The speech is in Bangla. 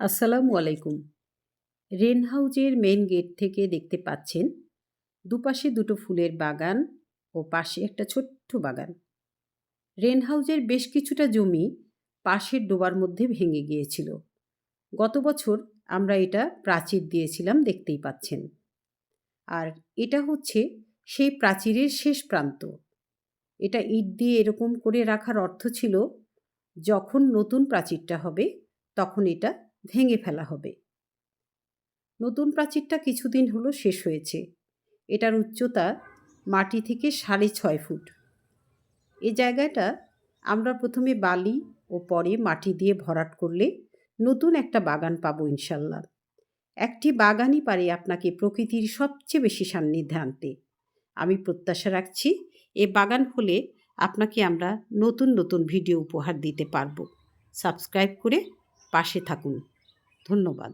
আসসালামু আলাইকুম। রেন হাউজের মেন গেট থেকে দেখতে পাচ্ছেন দুপাশে দুটো ফুলের বাগান ও পাশে একটা ছোট্ট বাগান। রেন হাউজের বেশ কিছুটা জমি পাশের ডোবার মধ্যে ভেঙে গিয়েছিল। গত বছর আমরা এটা প্রাচীর দিয়েছিলাম, দেখতেই পাচ্ছেন। আর এটা হচ্ছে সেই প্রাচীরের শেষ প্রান্ত। এটা ইট দিয়ে এরকম করে রাখার অর্থ ছিল, যখন নতুন প্রাচীরটা হবে, তখন এটা ভেঙে ফেলা হবে। নতুন প্রাচীরটা কিছুদিন হলো শেষ হয়েছে। এটার উচ্চতা মাটি থেকে সাড়ে ছয় ফুট। এ জায়গাটা আমরা প্রথমে বালি ও পরে মাটি দিয়ে ভরাট করলে নতুন একটা বাগান পাবো ইনশাল্লাহ। একটি বাগানই পারে আপনাকে প্রকৃতির সবচেয়ে বেশি সান্নিধ্যে আনতে। আমি প্রত্যাশা রাখছি এ বাগান হলে আপনাকে আমরা নতুন নতুন ভিডিও উপহার দিতে পারব। সাবস্ক্রাইব করে পাশে থাকুন। ধন্যবাদ।